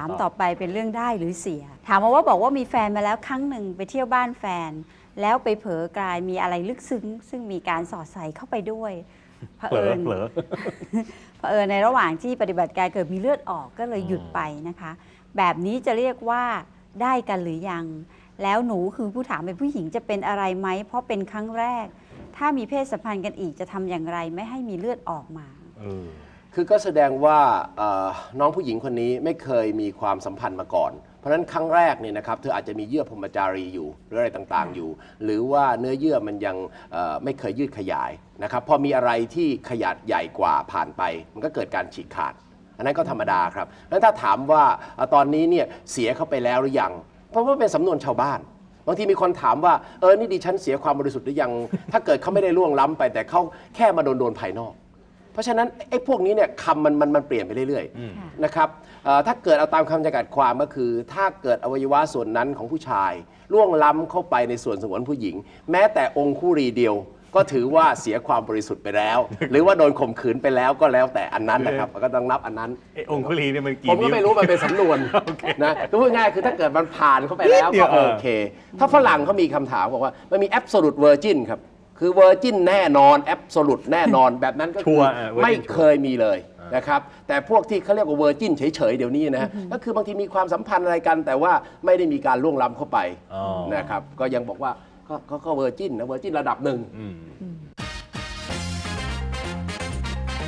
ามต่อไปเป็นเรื่องได้หรือเสีย ถามมาว่าบอกว่ามีแฟนมาแล้วครั้งหนึ่งไปเที่ยวบ้านแฟน แล้วไปเผลอกลายมีอะไรลึกซึ้ง ซึ่งมีการสอดใส่เข้าไปด้วยเผเผลอิอญเผลอเผอิญในระหว่างที่ปฏิบัติการเกิดมีเลือดออกก็เลยหยุดไปนะคะ แบบนี้จะเรียกว่าได้กันหรือยัง แล้วหนูคือผู้ถามเป็นผู้หญิงจะเป็นอะไรไหมเพราะเป็นครั้งแรก ถ้ามีเพศสัมพันธ์กันอีกจะทำอย่างไรไม่ให้มีเลือดออกมาเออ คือก็แสดงว่าเอ่อน้องผู้หญิงคนนี้ไม่เคยมีความสัมพันธ์มาก่อน เพราะฉะนั้นครั้งแรกเนี่ยนะครับเธออาจจะมีเยื่อพรหมจารีอยู่ หรืออะไรต่างๆอยู่ หรือว่าเนื้อเยื่อมันยังเอ่อไม่เคยยืดขยายนะครับพอมีอะไรที่ขนาดใหญ่กว่าผ่านไป มันก็เกิดการฉีกขาด อันนั้นก็ธรรมดาครับแล้วถ้าถามว่าเอ่อตอนนี้เนี่ยเสียเข้าไปแล้วหรือยัง เพราะว่าเป็นสำนวนชาวบ้าน บางทีมีคนถามว่าเออนี่ดิฉันเสียความบริสุทธิ์หรือยัง ถ้าเกิดเขาไม่ได้ล่วงล้ำไปแต่เขาแค่มาโดนโดนภายนอก เพราะฉะนั้นไอ้พวกนี้เนี่ยคำมันมันมันเปลี่ยนไปเรื่อยๆนะครับเอ่อถ้าเกิดเอาตามคำจำกัดความก็คือ ถ้าเกิดอวัยวะส่วนนั้นของผู้ชาย ล่วงล้ำเข้าไปในส่วนสงวนผู้หญิง แม้แต่องคุรีเดียว ก็ถือว่าเสียความบริสุทธิ์ไปแล้ว หรือว่าโดนข่มขืนไปแล้วก็แล้วแต่อันนั้นนะครับก็ต้องนับอันนั้น ไอ้องคุลีเนี่ยมันกี่ผมก็นิ้วไม่รู้ มันเป็นสำนวนนะคือพูดง่ายๆคือถ้าเกิดมันผ่านเข้าไปแล้วนิดเดียก็วเออ โอเค ถ้าฝรั่งเขามีคำถามบอกว่า มันมี absolute virgin ครับ คือ virgin แน่นอน absolute แน่นอนแบบนั้นก็ชัคืวอร์เออ virgin ไม่ชัวร์เคยมีเลยนะครับแต่พวกที่เขาเรียกว่า virgin เฉยๆเดี๋ยวนี้นะฮะก็คือบางทีมีความสัมพันธ์อะไรกัน แต่ว่าไม่ได้มีการล่วงล้ำเข้าไปอ๋อ นะครับก็ยังบอกว่าก็ก็ก็ virgin นะ virgin ระดับหนึ่ง อืม